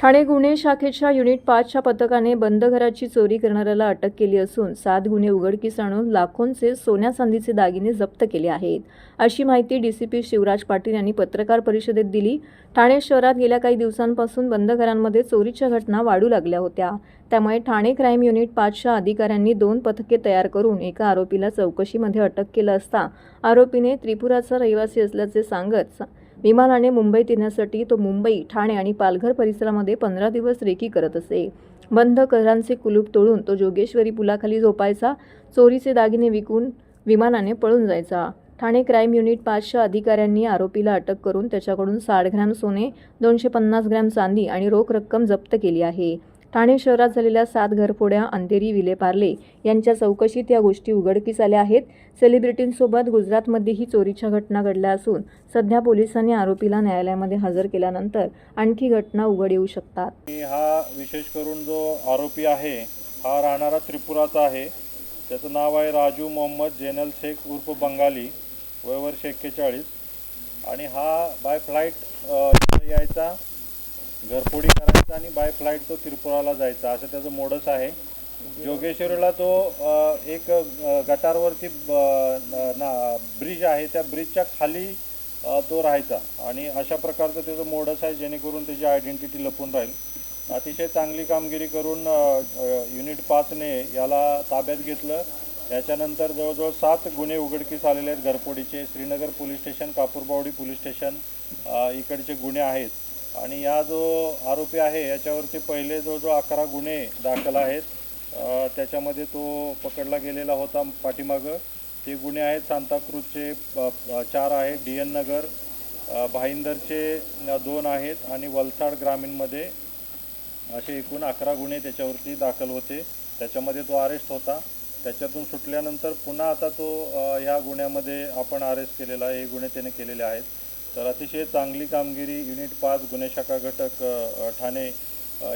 ठाणे गुन्हे शाखेच्या युनिट पाचच्या पथकाने बंद घराची चोरी करणाऱ्याला अटक केली असून सात गुन्हे उघडकीस आणून लाखोंचे सोन्या चांदीचे दागिने जप्त केले आहेत. अशी माहिती डीसीपी शिवराज पाटील यांनी पत्रकार परिषदेत दिली. ठाणे शहरात गेल्या काही दिवसांपासून बंद घरांमध्ये चोरीच्या घटना वाढू लागल्या होत्या. त्यामुळे ठाणे क्राईम युनिट पाचच्या अधिकाऱ्यांनी दोन पथके तयार करून एका आरोपीला चौकशीमध्ये अटक केलं असता आरोपीने त्रिपुराचा रहिवासी असल्याचे सांगत विमानाने मुंबईत येण्यासाठी तो मुंबई ठाणे आणि पालघर परिसरामध्ये पंधरा दिवस रेकी करत असे. बंद घरांचे कुलूप तोडून तो जोगेश्वरी पुलाखाली झोपायचा चोरीचे दागिने विकून विमानाने पळून जायचा. ठाणे क्राईम युनिट पाचशा अधिकाऱ्यांनी आरोपीला अटक करून त्याच्याकडून साठ ग्रॅम सोने दोनशे पन्नास ग्रॅम चांदी आणि रोख रक्कम जप्त केली आहे. ठाणे शहरात झालेल्या सात घरफोड्या अंधेरी विलेपार्ले यांच्या चौकशीत या गोष्टी उघडकीस आल्या आहेत. सेलिब्रिटींसोबत गुजरातमध्येही चोरीच्या घटना घडल्या असून सध्या पोलिसांनी आरोपीला न्यायालयामध्ये हजर केल्यानंतर आणखी घटना उघड येऊ शकतात. हा विशेष करून जो आरोपी आहे हा राहणारा त्रिपुराचा आहे. त्याचं नाव आहे राजू मोहम्मद जेनल शेख उर्फ बंगाली वय वर्ष एक्केचाळीस. आणि हा बाय फ्लाईट यायचा. घरपोडी करायचा आणि बाय फ्लाईट तो त्रिपुराला जायचा. असं त्याचं मोडस आहे. जोगेश्वरीला तो एक गटारवरती ब- ना ब्रिज आहे. त्या ब्रिजच्या खाली तो राहायचा. आणि अशा प्रकारचं त्याचं मोडस आहे जेणेकरून त्याची आयडेंटिटी लपून राहील. अतिशय चांगली कामगिरी करून युनिट पाचने याला ताब्यात घेतलं. त्याच्यानंतर जवळजवळ सात गुन्हे उघडकीस आलेले आहेत घरफोडीचे. Srinagar police station Kapurbawdi police station इकडचे गुन्हे आहेत. आणि या जो आरोपी आहे याच्यावरती पहिले जो जो अकरा गुन्हे दाखल आहेत त्याच्यामध्ये तो पकडला गेलेला होता पाठीमागं. ते गुन्हे आहेत सांताक्रूजचे प- चार आहेत डी एन नगर भाईंदरचे दोन आहेत आणि वलसाड ग्रामीणमध्ये असे एकूण अकरा गुन्हे त्याच्यावरती दाखल होते. त्याच्यामध्ये तो अरेस्ट होता. त्याच्यातून सुटल्यानंतर पुन्हा आता तो ह्या गुन्ह्यामध्ये आपण अरेस्ट केलेला आहे हे गुन्हे त्याने केलेले आहेत. तर अतिशय चांगली कामगिरी युनिट पाच गुन्हे शाखा घटक ठाणे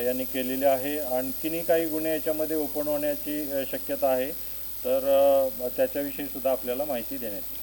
यांनी केलेली आहे. आणखीनही काही गुन्हे याच्यामध्ये ओपन होण्याची शक्यता आहे. तर त्याच्याविषयी सुद्धा आपल्याला माहिती देण्यात येईल.